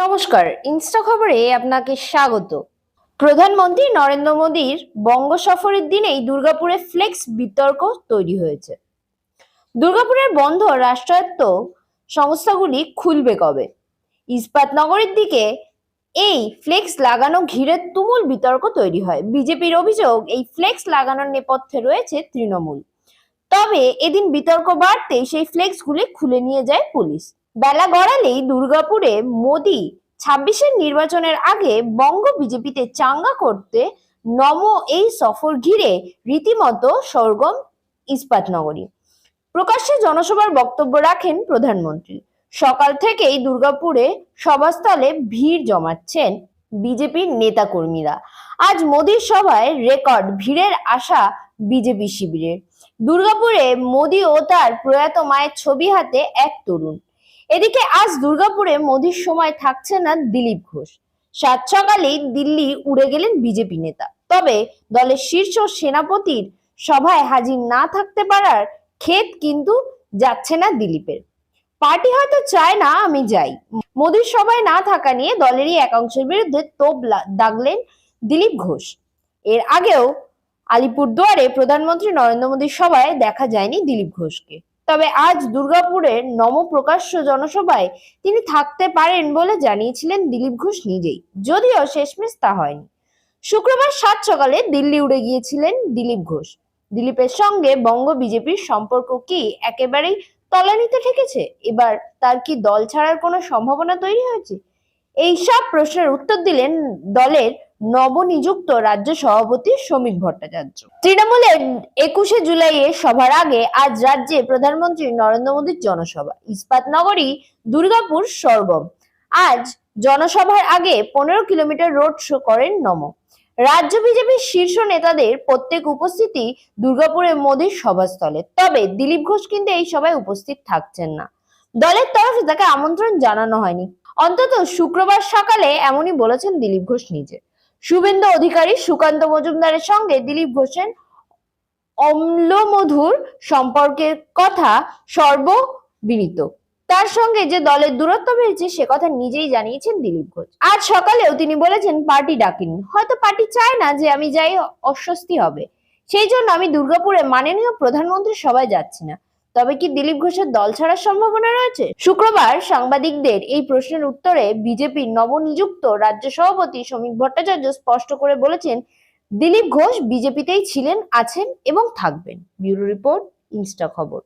নমস্কার, ইনস্টা খবরে আপনাকে স্বাগত। প্রধানমন্ত্রী নরেন্দ্র মোদীর বঙ্গ সফরের দিনেই দুর্গাপুরে ফ্লেক্স বিতর্ক তৈরি হয়েছে। দুর্গাপুরের বন্ধ রাষ্ট্রায়ত্ত সংস্থাগুলি খুলবে কবে? ইস্পাত নগরের দিকে এই ফ্লেক্স লাগানো ঘিরে তুমুল বিতর্ক তৈরি হয়। বিজেপির অভিযোগ, এই ফ্লেক্স লাগানোর নেপথ্যে রয়েছে তৃণমূল। তবে এদিন বিতর্ক বাড়তেই সেই ফ্লেক্সগুলি খুলে নিয়ে যায় পুলিশ। বেলা গড়ালেই দুর্গাপুরে মোদি ছাব্বিশের নির্বাচনের আগে বঙ্গ বিজেপিতে চাঙ্গা করতে নম এই সফর ঘিরে রীতিমতো সরগম ইস্পাত নগরী প্রকাশ্যে জনসভার বক্তব্য রাখেন প্রধানমন্ত্রী। সকাল থেকেই দুর্গাপুরে সভাস্থলে ভিড় জমাচ্ছেন বিজেপির নেতাকর্মীরা। আজ মোদীর সভায় রেকর্ড ভিড়ের আশা বিজেপি শিবিরের। দুর্গাপুরে মোদী ও তার প্রয়াত মায়ের ছবি হাতে এক তরুণ। এদিকে আজ দুর্গাপুরে মোদীর সময় থাকছে না দিলীপ ঘোষ। সাত সকালেই দিল্লি উড়ে গেলেন বিজেপি নেতা। তবে দলের শীর্ষ সেনাপতির সভায় হাজির না থাকতে পারার ক্ষেত কিন্তু যাচ্ছে না দিলীপের। পার্টি হয়তো চায় না, আমি যাই। মোদীর সভায় না থাকা নিয়ে দলেরই একাংশের বিরুদ্ধে তোপ দাগলেন দিলীপ ঘোষ। এর আগেও আলিপুরদুয়ারে প্রধানমন্ত্রী নরেন্দ্র মোদীর সভায় দেখা যায়নি দিলীপ ঘোষকে। তবে আজ দুর্গাপুরের নমপ্রকাশ্য জনসভায় তিনি থাকতে পারেন বলে জানিয়েছিলেন দিলীপ ঘোষ নিজেই। যদিও শেষমেশ তা হয়নি। শুক্রবার সাত সকালে দিল্লি উড়ে গিয়েছিলেন দিলীপ ঘোষ। দিলীপের সঙ্গে বঙ্গ বিজেপির সম্পর্ক কি একেবারেই তলানিতে ঠেকেছে? এবার তার কি দল ছাড়ার কোনো সম্ভাবনা তৈরি হয়েছে? এই সব প্রশ্নের উত্তর দিলেন দলের নবনিযুক্ত রাজ্য সভাপতি শ্রমিক ভট্টাচার্য। তৃণমূলের একুশে জুলাইয়ে সভার আগে আজ রাজ্যে প্রধানমন্ত্রী নরেন্দ্র মোদীর জনসভা। ইস্পাত নগরী, দুর্গাপুর, সরগম। আজ জনসভার আগে পনেরো কিলোমিটার রোড শো করেন নম। রাজ্য বিজেপির শীর্ষ নেতাদের প্রত্যেক উপস্থিতি দুর্গাপুরে মোদীর সভাস্থলে। তবে দিলীপ ঘোষ কিন্তু এই সভায় উপস্থিত থাকছেন না। দলের তরফে তাকে আমন্ত্রণ জানানো হয়নি। অন্তত শুক্রবার সকালে এমনই বলেছেন দিলীপ ঘোষ নিজে। শুভেন্দু অধিকারী, সুকান্ত মজুমদারের সঙ্গে দিলীপ ঘোষের অম্লমধুর সম্পর্কের কথা সর্ববিদিত তার সঙ্গে যে দলের দূরত্ব বেড়েছে, সে কথা নিজেই জানিয়েছেন দিলীপ ঘোষ। আজ সকালেও তিনি বলেছেন, পার্টি ডাকেনি। হয়তো পার্টি চায় না যে আমি যাই, অস্বস্তি হবে। সেই জন্য আমি দুর্গাপুরে মাননীয় প্রধানমন্ত্রীর সভায় যাচ্ছি না। তবে কি দিলীপ ঘোষের দল ছাড়ার সম্ভাবনা রয়েছে? শুক্রবার সাংবাদিকদের এই প্রশ্নের উত্তরে বিজেপির নবনিযুক্ত রাজ্য সভাপতি শ্রমিক ভট্টাচার্য স্পষ্ট করে বলেছেন, দিলীপ ঘোষ বিজেপিতেই ছিলেন, আছেন এবং থাকবেন। ব্যুরো রিপোর্ট, ইনস্টা খবর।